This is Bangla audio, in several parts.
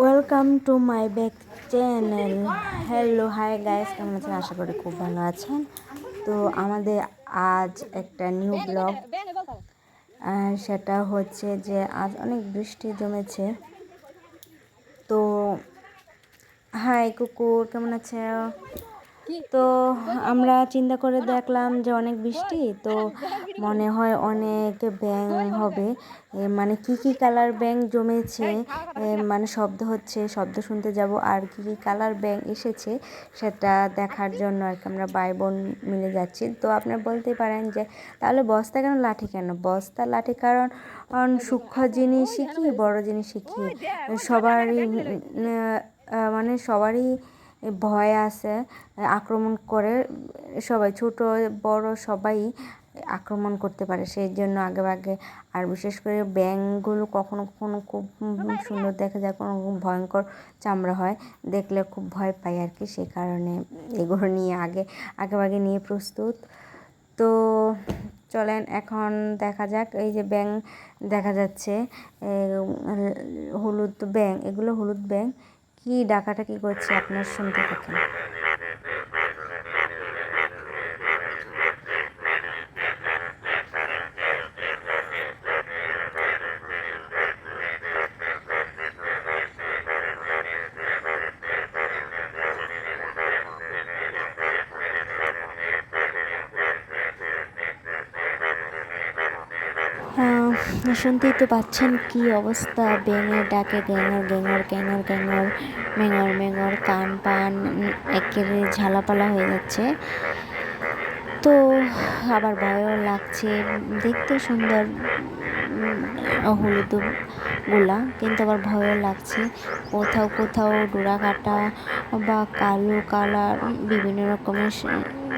Welcome to my back channel hello hi guys কেমন আছেন? আশা করি খুব ভালো আছেন। তো আমাদের আজ একটা নিউ ব্লগ সেটা হচ্ছে যে আজ অনেক বৃষ্টি জমেছে। তো হাই কুকুর, কেমন আছে? তো আমরা চিন্তা করে দেখলাম যে অনেক বৃষ্টি, তো মনে হয় অনেক ব্যাং হবে। মানে কি কি কালার ব্যাং জমেছে মানে শব্দ হচ্ছে, শব্দ শুনতে যাব, আর কি কি কালার ব্যাং এসেছে সেটা দেখার জন্য আর কি আমরা ভাই বোন মিলে যাচ্ছি। তো আপনারা বলতে পারেন যে তাহলে বস্তা কেন লাঠি কেন? বস্তা লাঠি কারণ সূক্ষ্ম জিনিসই কি, বড় জিনিসই কি? সবারই মানে সবারই ভয় আছে, আক্রমণ করে সবাই, ছোট, বড় সবাই আক্রমণ করতে পারে। সেই জন্য আগে আগে আর বিশেষ করে ব্যাঙগুলো কখনো কখনো খুব সুন্দর দেখা যায়, কোনো ভয়ঙ্কর চামড়া হয়, দেখলে খুব ভয় পাই আর কি। সেই কারণে এগুলো নিয়ে আগে আগে আগে নিয়ে প্রস্তুত। তো চলেন এখন দেখা যাক, এই যে ব্যাং দেখা যাচ্ছে হলুদ ব্যাং এগুলো হলুদ ব্যাং কি ডাকাটা কি করছে আপনার শুনতে থাকেন শুনতেই তো পাচ্ছেন কি অবস্থা। ব্যাঙের ডাকে গ্যাঙর গ্যাঙর গ্যাঙর গ্যাঙর মেঙর মেঙর, কান, পান একেবারে ঝালাপালা হয়ে যাচ্ছে। তো আবার ভয়ও লাগছে। দেখতে সুন্দর হলুদগুলা, কিন্তু আবার ভয়ও লাগছে। কোথাও কোথাও ডোরা কাটা বা কালো কালার, বিভিন্ন রকমের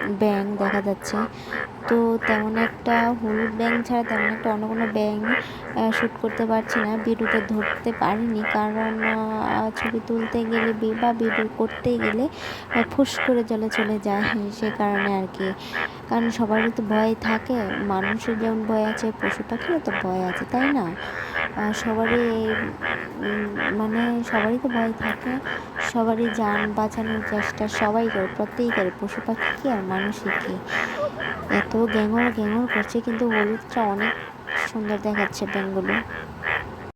ব্যাঙ দেখা যাচ্ছে। তো তেমন একটা হলুদ ব্যাঙ ছাড়া তেমন একটা অন্য কোনো ব্যাঙ শ্যুট করতে পারছি না ভিডিওতে ধরতে পারিনি। কারণ ছবি তুলতে গেলে বি- ভিডিও করতে গেলে ফুস করে জলে চলে যায় সে কারণে আর কি। কারণ সবারই তো ভয় থাকে, মানুষের যেমন ভয় আছে, পশু পাখিরও তো ভয় আছে, তাই না? সবারই মানে সবারই তো ভয় থাকে, সবারই যান বাঁচানোর চেষ্টা সবাই করে, প্রত্যেকেই করে, পশু পাখি কি আর মানুষই কি? এত গ্যাঙর গ্যাঙর করছে, কিন্তু হলুদটা অনেক সুন্দর দেখাচ্ছে ব্যাঙগুলো